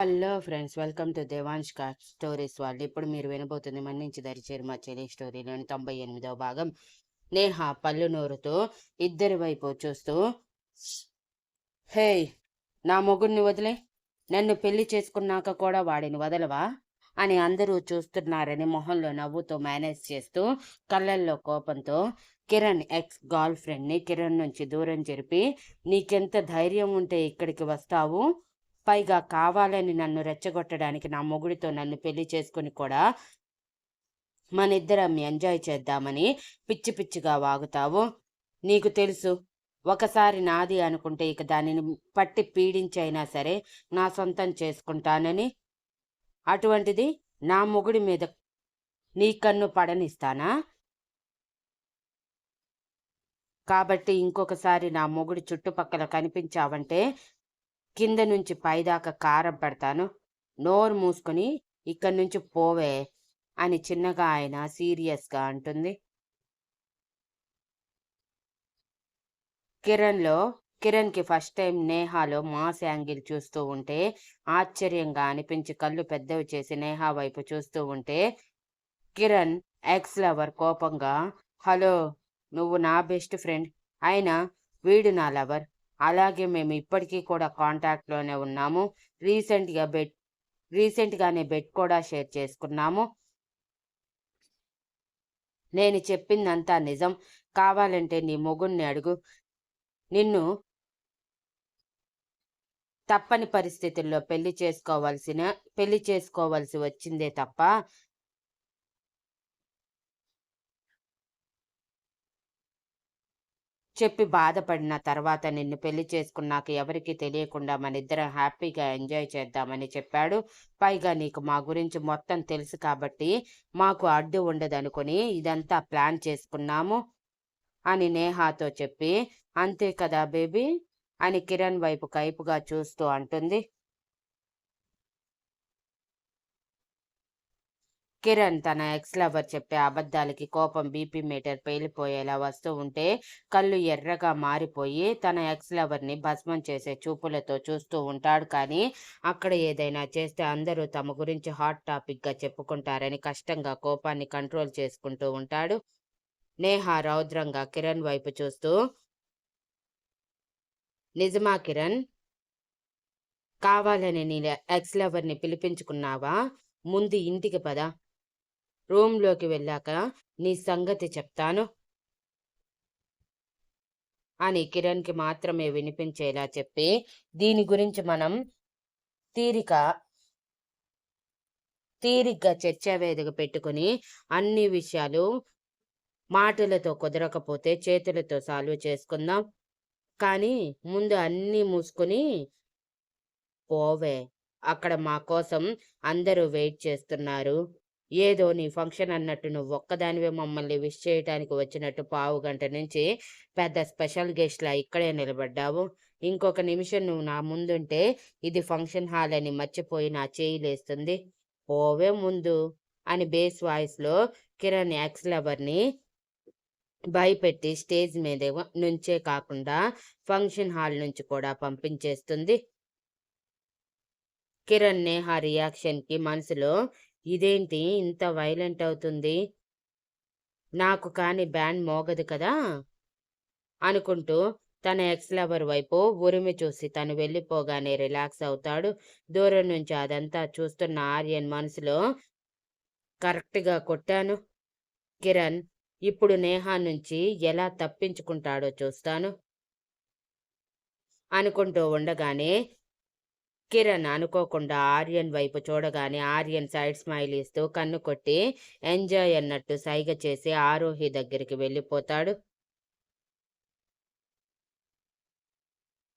Hello friends welcome to Devansh కా stories వాళ్ళు ఇప్పుడు మీరు వినబోతుంది మన్నించి దరిచేరు మా చెల్లి స్టోరీలోని తొంభై ఎనిమిదవ భాగం. నేహ పళ్ళు నోరుతో ఇద్దరి వైపు చూస్తూ హే నా మొగుడిని వదిలే. నన్ను పెళ్ళి చేసుకున్నాక కూడా వాడిని వదలవా? అని అందరూ చూస్తున్నారని మొహంలో నవ్వుతో మేనేజ్ చేస్తూ కళ్ళల్లో కోపంతో కిరణ్ ఎక్స్ గర్ల్ ఫ్రెండ్ని కిరణ్ నుంచి దూరం జరిపి నీకెంత ధైర్యం ఉంటే ఇక్కడికి వస్తావు? పైగా కావాలని నన్ను రెచ్చగొట్టడానికి నా మొగుడితో నన్ను పెళ్ళి చేసుకుని కూడా మన ఇద్దరం ఎంజాయ్ చేద్దామని పిచ్చి పిచ్చిగా వాగుతావు. నీకు తెలుసు ఒకసారి నాది అనుకుంటే ఇక దానిని పట్టి పీడించైనా సరే నా సొంతం చేసుకుంటానని. అటువంటిది నా మొగుడి మీద నీ కన్ను పడనిస్తానా? కాబట్టి ఇంకొకసారి నా మొగుడి చుట్టుపక్కల కనిపించావంటే కింద నుంచి పైదాకా కారం పెడతాను. నోరు మూసుకొని ఇక్కడి నుంచి పోవే అని చిన్నగా ఆయన సీరియస్గా అంటుంది. కిరణ్లో కిరణ్కి ఫస్ట్ టైం నేహాలో మాస్ యాంగిల్ చూస్తూ ఉంటే ఆశ్చర్యంగా అనిపించి కళ్ళు పెద్దవి చేసి నేహా వైపు చూస్తూ ఉంటే కిరణ్ ఎక్స్ లవర్ కోపంగా హలో నువ్వు నా బెస్ట్ ఫ్రెండ్. అయినా వీడు నా లవర్. అలాగే మేము ఇప్పటికీ కూడా కాంటాక్ట్లోనే ఉన్నాము. రీసెంట్గా బెడ్ రీసెంట్గానే బెడ్ కూడా షేర్ చేసుకున్నాము. నేను చెప్పిందంతా నిజం. కావాలంటే నీ మొగుణ్ణి అడుగు. నిన్ను తప్పని పరిస్థితుల్లో పెళ్ళి చేసుకోవాల్సిన పెళ్ళి చేసుకోవాల్సి వచ్చిందే తప్ప చెప్పి బాధపడిన తర్వాత నిన్ను పెళ్ళి చేసుకున్నాక ఎవరికీ తెలియకుండా మన ఇద్దరం హ్యాపీగా ఎంజాయ్ చేద్దామని చెప్పాడు. పైగా నీకు మా గురించి మొత్తం తెలుసు కాబట్టి మాకు అడ్డు ఉండదనుకుని ఇదంతా ప్లాన్ చేసుకున్నాము అని నేహాతో చెప్పి అంతే కదా బేబీ అని కిరణ్ వైపు కైపుగా చూస్తూ అంటుంది. కిరణ్ తన ఎక్స్ లవర్ చెప్పే అబద్ధాలకి కోపం బీపీ మీటర్ పేలిపోయేలా వస్తూ ఉంటే కళ్ళు ఎర్రగా మారిపోయి తన ఎక్స్ లవర్ని భస్మం చేసే చూపులతో చూస్తూ ఉంటాడు కానీ అక్కడ ఏదైనా చేస్తే అందరూ తమ గురించి హాట్ టాపిక్గా చెప్పుకుంటారని కష్టంగా కోపాన్ని కంట్రోల్ చేసుకుంటూ ఉంటాడు. నేహ రౌద్రంగా కిరణ్ వైపు చూస్తూ నిజమా కిరణ్? కావాలని నీ ఎక్స్ లవర్ని పిలిపించుకున్నావా? ముందు ఇంటికి పద. రూమ్లోకి వెళ్ళాక నీ సంగతి చెప్తాను. అని కిరణ్కి మాత్రమే వినిపించేలా చెప్పి దీని గురించి మనం తీరిక తీరిగ్గా చర్చా వేదిక పెట్టుకుని అన్ని విషయాలు మాటలతో కుదరకపోతే చేతులతో సాల్వ్ చేసుకుందాం. కానీ ముందు అన్నీ మూసుకొని పోవే. అక్కడ మా కోసం అందరూ వెయిట్ చేస్తున్నారు. ఏదో నీ ఫంక్షన్ అన్నట్టు నువ్వు ఒక్కదానివే మమ్మల్ని విష్ చేయటానికి వచ్చినట్టు పావు గంట నుంచి పెద్ద స్పెషల్ గెస్ట్లా ఇక్కడే నిలబడ్డావు. ఇంకొక నిమిషం నువ్వు నా ముందుంటే ఇది ఫంక్షన్ హాల్ అని మర్చిపోయి నా చేయి లేస్తుంది. పోవే ముందు అని బేస్ వాయిస్లో కిరణ్ యాక్స్ లవర్ని భయపెట్టి స్టేజ్ మీద నుంచే కాకుండా ఫంక్షన్ హాల్ నుంచి కూడా పంపించేస్తుంది. కిరణ్ నేహా రియాక్షన్కి మనసులో ఇదేంటి ఇంత వైలెంట్ అవుతుంది? నాకు కాని బ్యాండ్ మోగదు కదా? అనుకుంటూ తన ఎక్స్ లవర్ వైపు ఉరిమి చూసి తను వెళ్ళిపోగానే రిలాక్స్ అవుతాడు. దూరం నుంచి అదంతా చూస్తున్న ఆర్యన్ మనసులో కరెక్ట్గా కొట్టాను. కిరణ్ ఇప్పుడు నేహా నుంచి ఎలా తప్పించుకుంటాడో చూస్తాను. అనుకుంటూ ఉండగానే కిరణ్ అనుకోకుండా ఆర్యన్ వైపు చూడగానే ఆర్యన్ సైడ్ స్మైల్ ఇస్తూ కన్ను కొట్టి ఎంజాయ్ అన్నట్టు సైగ చేసి ఆరోహి దగ్గరికి వెళ్ళిపోతాడు.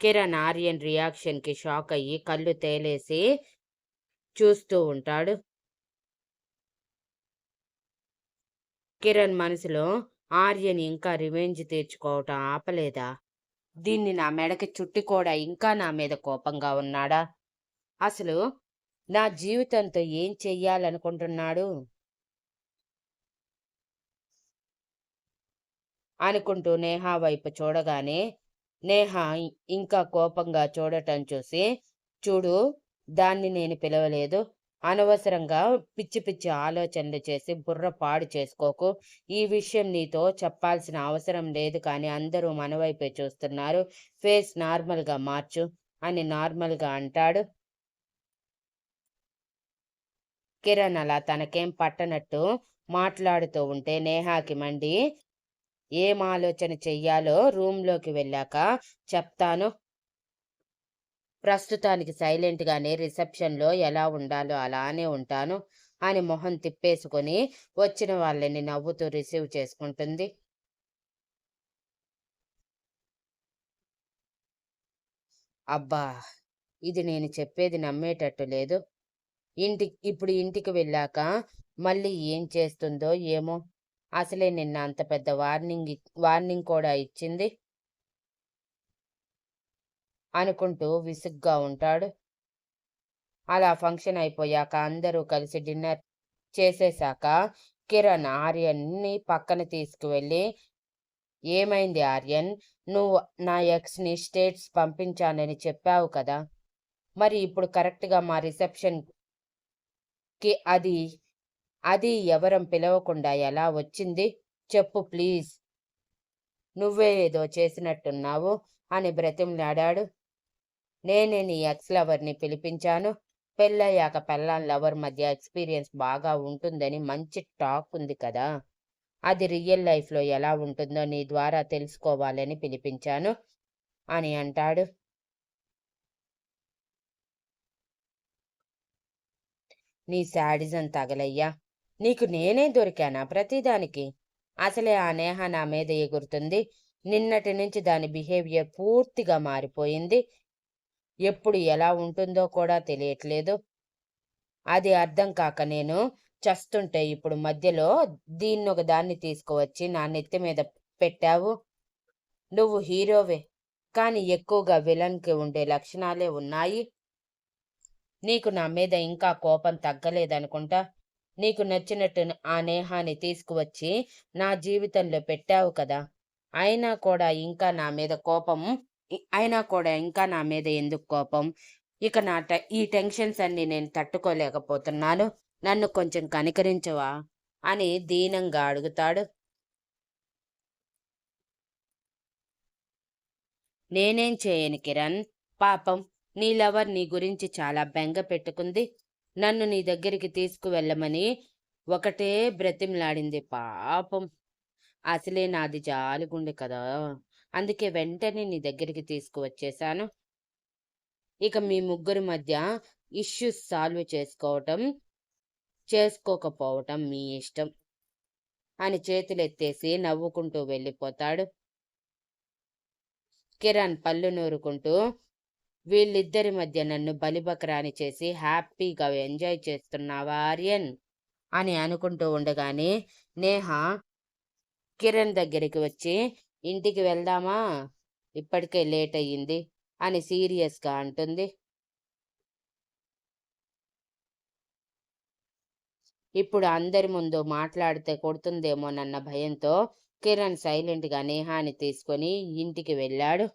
కిరణ్ ఆర్యన్ రియాక్షన్కి షాక్ అయ్యి కళ్ళు తేలేసి చూస్తూ ఉంటాడు. కిరణ్ మనసులో ఆర్యన్ ఇంకా రివెంజ్ తీర్చుకోవటం ఆపలేదా? దీన్ని నా మెడకి చుట్టి కూడా ఇంకా నా మీద కోపంగా ఉన్నాడా? అసలు నా జీవితంతో ఏం చెయ్యాలనుకుంటున్నాడు? అనుకుంటూ నేహా వైపు చూడగానే నేహా ఇంకా కోపంగా చూడటం చూసి చూడు దాన్ని నేను పిలవలేదు. అనవసరంగా పిచ్చి పిచ్చి ఆలోచనలు చేసి బుర్ర పాడు చేసుకోకు. ఈ విషయం నీతో చెప్పాల్సిన అవసరం లేదు కానీ అందరూ మన వైపే చూస్తున్నారు. ఫేస్ నార్మల్గా మార్చు అని నార్మల్గా అంటాడు. కిరణ్ అలా తనకేం పట్టనట్టు మాట్లాడుతూ ఉంటే నేహాకి మండి ఏం ఆలోచన చెయ్యాలో రూమ్లోకి వెళ్ళాక చెప్తాను. ప్రస్తుతానికి సైలెంట్గానే రిసెప్షన్లో ఎలా ఉండాలో అలానే ఉంటాను అని మొహం తిప్పేసుకొని వచ్చిన వాళ్ళని నవ్వుతూ రిసీవ్ చేసుకుంటుంది. అబ్బా! ఇది నేను చెప్పేది నమ్మేటట్టు లేదు. ఇంటి ఇప్పుడు ఇంటికి వెళ్ళాక మళ్ళీ ఏం చేస్తుందో ఏమో. అసలే నిన్న అంత పెద్ద వార్నింగ్ వార్నింగ్ కూడా ఇచ్చింది. అనుకుంటూ విసుగ్గా ఉంటాడు. అలా ఫంక్షన్ అయిపోయాక అందరూ కలిసి డిన్నర్ చేసేశాక కిరణ్ ఆర్యన్ని పక్కన తీసుకువెళ్ళి ఏమైంది ఆర్యన్? నువ్వు నా ఎక్స్ని స్టేట్స్ పంపించానని చెప్పావు కదా! మరి ఇప్పుడు కరెక్ట్గా మా రిసెప్షన్ కి అది అది ఎవరం పిలవకుండా ఎలా వచ్చింది? చెప్పు ప్లీజ్. నువ్వే ఏదో చేసినట్టున్నావు అని బ్రతిమలాడాడు. నేనే నీ ఎక్స్ లవర్ని పిలిపించాను. పెళ్ళయ్యాక పెళ్ళాం లవర్ మధ్య ఎక్స్పీరియన్స్ బాగా ఉంటుందని మంచి టాక్ ఉంది కదా. అది రియల్ లైఫ్లో ఎలా ఉంటుందో నీ ద్వారా తెలుసుకోవాలని పిలిపించాను అని అంటాడు. నీ శాడిజం తగలయ్యా. నీకు నేనే దొరికానా ప్రతిదానికి? అసలే ఆ నేహ నా మీద ఎగురుతుంది. నిన్నటి నుంచి దాని బిహేవియర్ పూర్తిగా మారిపోయింది. ఎప్పుడు ఎలా ఉంటుందో కూడా తెలియట్లేదు. అది అర్థం కాక నేను చస్తుంటే ఇప్పుడు మధ్యలో దీన్ని ఒక దాన్ని తీసుకువచ్చి నా నెత్తి మీద పెట్టావు. నువ్వు హీరోవే. కానీ ఎక్కువగా విలన్కి ఉండే లక్షణాలే ఉన్నాయి. నీకు నా మీద ఇంకా కోపం తగ్గలేదనుకుంటా? నీకు నచ్చినట్టు ఆ నేహాన్ని తీసుకువచ్చి నా జీవితంలో పెట్టావు కదా? అయినా కూడా ఇంకా నా మీద కోపం అయినా కూడా ఇంకా నా మీద ఎందుకు కోపం? ఇక నా ఈ టెన్షన్స్ అన్ని నేను తట్టుకోలేకపోతున్నాను. నన్ను కొంచెం కనికరించవా? అని దీనంగా అడుగుతాడు. నేనేం చేయను కిరణ్? పాపం. నీ లవర్ నీ గురించి చాలా బెంగ పెట్టుకుంది. నన్ను నీ దగ్గరికి తీసుకువెళ్ళమని ఒకటే బ్రతిమలాడింది. పాపం. అసలే నాది జాలిగుండె కదా. అందుకే వెంటనే నీ దగ్గరికి తీసుకువచ్చేశాను. ఇక మీ ముగ్గురి మధ్య ఇష్యూస్ సాల్వ్ చేసుకోవటం చేసుకోకపోవటం మీ ఇష్టం అని చేతులెత్తేసి నవ్వుకుంటూ వెళ్ళిపోతాడు. కిరణ్ పళ్ళు నూరుకుంటూ వీళ్ళిద్దరి మధ్య నన్ను బలిబకరాని చేసి హ్యాపీగా ఎంజాయ్ చేస్తున్నావా ఆర్యన్? అని అనుకుంటూ ఉండగానే నేహ కిరణ్ దగ్గరికి వచ్చి ఇంటికి వెళ్దామా? ఇప్పటికే లేట్ అయ్యింది అని సీరియస్గా అంటుంది. ఇప్పుడు అందరి ముందు మాట్లాడితే కొడుతుందేమోనన్న భయంతో కిరణ్ సైలెంట్గా నేహాని తీసుకొని ఇంటికి వెళ్ళాడు.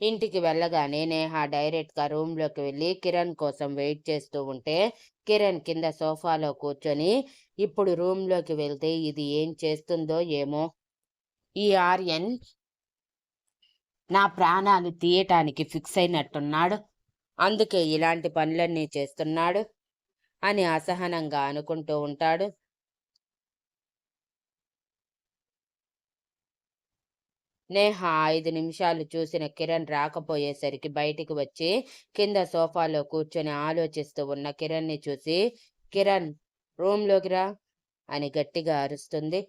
ఇంటికి వెళ్ళగానే నేహ డైరెక్ట్గా రూమ్లోకి వెళ్ళి కిరణ్ కోసం వెయిట్ చేస్తూ ఉంటే కిరణ్ కింద సోఫాలో కూర్చొని ఇప్పుడు రూమ్లోకి వెళ్తే ఇది ఏం చేస్తుందో ఏమో? ఈ ఆర్యన్ నా ప్రాణాలు తీయటానికి ఫిక్స్ అయినట్టున్నాడు. అందుకే ఇలాంటి పనులన్నీ చేస్తున్నాడు అని అసహనంగా అనుకుంటూ ఉంటాడు. నేహ ఐదు నిమిషాలు చూసిన కిరణ్ రాకపోయేసరికి బయటికి వచ్చి కింద సోఫాలో కూర్చొని ఆలోచిస్తూ ఉన్న కిరణ్ని చూసి కిరణ్ రూమ్లోకి రా అని గట్టిగా అరుస్తుంది.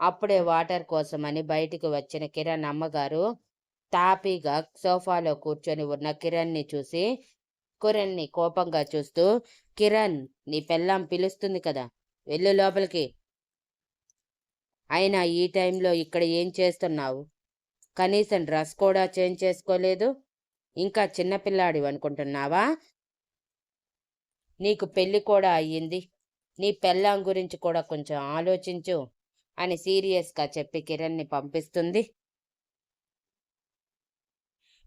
అప్పుడే వాటర్ కోసమని బయటికి వచ్చిన కిరణ్ అమ్మగారు తాపీగా సోఫాలో కూర్చొని ఉన్న కిరణ్ని చూసి కిరణ్ని కోపంగా చూస్తూ కిరణ్ నీ పెళ్ళాం పిలుస్తుంది కదా వెళ్ళు లోపలికి. అయినా ఈ టైంలో ఇక్కడ ఏం చేస్తున్నావు? కనీసం డ్రెస్ కూడా చేంజ్ చేసుకోలేదు. ఇంకా చిన్నపిల్లాడి అనుకుంటున్నావా? నీకు పెళ్ళి కూడా అయ్యింది. నీ పెళ్ళాం గురించి కూడా కొంచెం ఆలోచించు అని సీరియస్గా చెప్పి కిరణ్ని పంపిస్తుంది.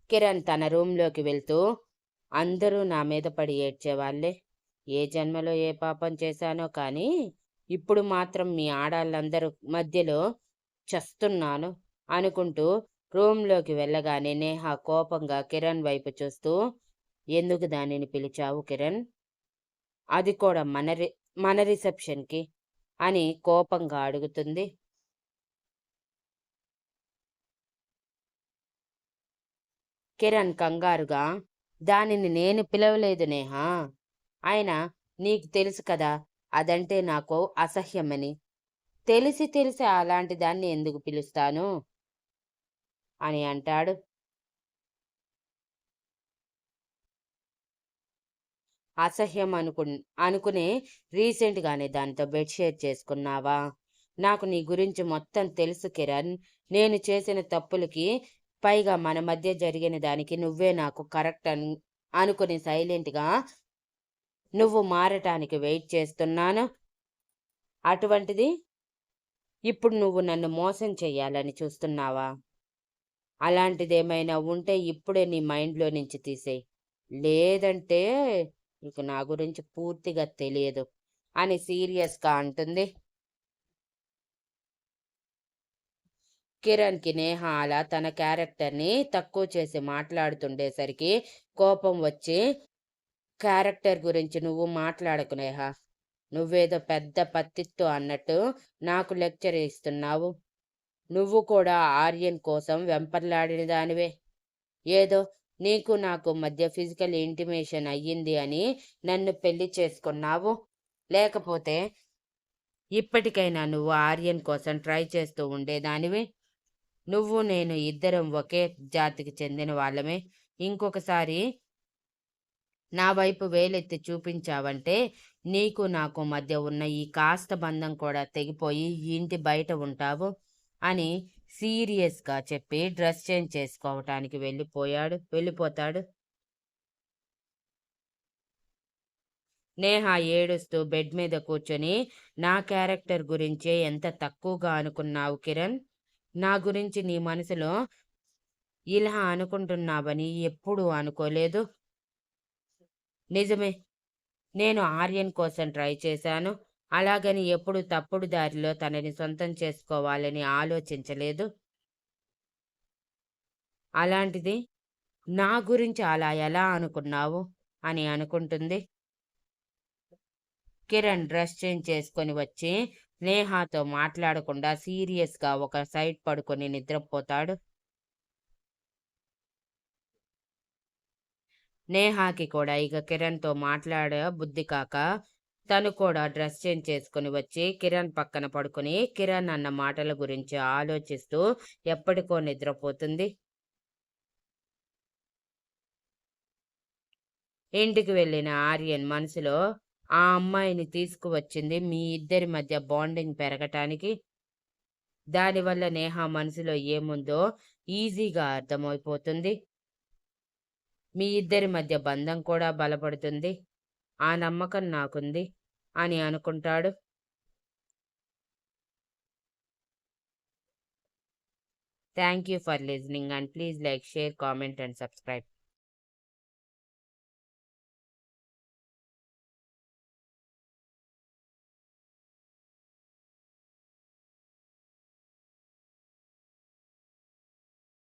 కిరణ్ తన రూంలోకి వెళ్తూ అందరూ నా మీద పడి ఏడ్చేవాళ్ళే. ఏ జన్మలో ఏ పాపం చేశానో కానీ ఇప్పుడు మాత్రం మీ ఆడాళ్ళందరూ మధ్యలో చస్తున్నాను అనుకుంటూ రూమ్లోకి వెళ్ళగానే నేహ కోపంగా కిరణ్ వైపు చూస్తూ ఎందుకు దానిని పిలిచావు కిరణ్? అది కూడా మన రి మన రిసెప్షన్కి అని కోపంగా అడుగుతుంది. కిరణ్ కంగారుగా దానిని నేను పిలవలేదు నేహా. ఆయన నీకు తెలుసు కదా అదంటే నాకు అసహ్యమని. తెలిసి తెలిసి అలాంటి దాన్ని ఎందుకు పిలుస్తాను? అని అంటాడు. అసహ్యం అనుకు అనుకునే రీసెంట్గానే దానితో బెడ్ షేర్ చేసుకున్నావా? నాకు నీ గురించి మొత్తం తెలుసు కిరణ్. నేను చేసిన తప్పులకి పైగా మన మధ్య జరిగిన దానికి నువ్వే నాకు కరెక్ట్ అను అనుకుని సైలెంట్గా నువ్వు మారటానికి వెయిట్ చేస్తున్నాను. అటువంటిది? ఇప్పుడు నువ్వు నన్ను మోసం చేయాలని చూస్తున్నావా? అలాంటిదేమైనా ఉంటే ఇప్పుడే నీ మైండ్లో నుంచి తీసేయి లేదంటే నీకు నా గురించి పూర్తిగా తెలియదు అని సీరియస్గా అంటుంది. కిరణ్కి నేహ అలా తన క్యారెక్టర్ని తక్కువ చేసి మాట్లాడుతుండేసరికి కోపం వచ్చి క్యారెక్టర్ గురించి నువ్వు మాట్లాడుకునేహా? నువ్వేదో పెద్ద పత్తిత్తు అన్నట్టు నాకు లెక్చర్ ఇస్తున్నావు. నువ్వు కూడా ఆర్యన్ కోసం వెంపర్లాడిన దానివే. ఏదో నీకు నాకు మధ్య ఫిజికల్ ఇంటిమేషన్ అయ్యింది అని నన్ను పెళ్ళి చేసుకున్నావు. లేకపోతే ఇప్పటికైనా నువ్వు ఆర్యన్ కోసం ట్రై చేస్తూ ఉండేదానివి నువ్వు నేను ఇద్దరం ఒకే జాతికి చెందిన వాళ్ళమే. ఇంకొకసారి నా వైపు వేలెత్తి చూపించావంటే నీకు నాకు మధ్య ఉన్న ఈ కాస్త బంధం కూడా తెగిపోయి ఇంటి బయట ఉంటావు అని సీరియస్గా చెప్పి డ్రెస్ చేంజ్ చేసుకోవటానికి వెళ్ళిపోయాడు వెళ్ళిపోతాడు. నేహ ఏడుస్తూ బెడ్ మీద కూర్చొని నా క్యారెక్టర్ గురించే ఎంత తక్కువగా అనుకున్నావు కిరణ్? నా గురించి నీ మనసులో ఇలా అనుకుంటున్నావని ఎప్పుడూ అనుకోలేదు. నిజమే. నేను ఆర్యన్ కోసం ట్రై చేశాను. అలాగని ఎప్పుడు తప్పుడు దారిలో తనని సొంతం చేసుకోవాలని ఆలోచించలేదు. అలాంటిది నా గురించి అలా ఎలా అనుకున్నావు? అని అనుకుంటుంది. కిరణ్ డ్రెస్ చేంజ్ చేసుకొని వచ్చి నేహాతో మాట్లాడకుండా సీరియస్గా ఒక సైడ్ పడుకొని నిద్రపోతాడు. నేహాకి కూడా ఇక కిరణ్తో మాట్లాడ బుద్ధి కాక తను కూడా డ్రెస్ చేంజ్ చేసుకుని వచ్చి కిరణ్ పక్కన పడుకొని కిరణ్ అన్న మాటల గురించి ఆలోచిస్తూ ఎప్పటికో నిద్రపోతుంది. ఇంటికి వెళ్ళిన ఆర్యన్ మనసులో ఆ అమ్మాయిని తీసుకువచ్చింది మీ ఇద్దరి మధ్య బాండింగ్ పెరగటానికి. దానివల్ల నేహ మనసులో ఏముందో ఈజీగా అర్థమైపోతుంది. మీ ఇద్దరి మధ్య బంధం కూడా బలపడుతుంది. ఆ నమ్మకం నాకుంది అని అనుకుంటాడు. Thank you for listening and please like share comment and subscribe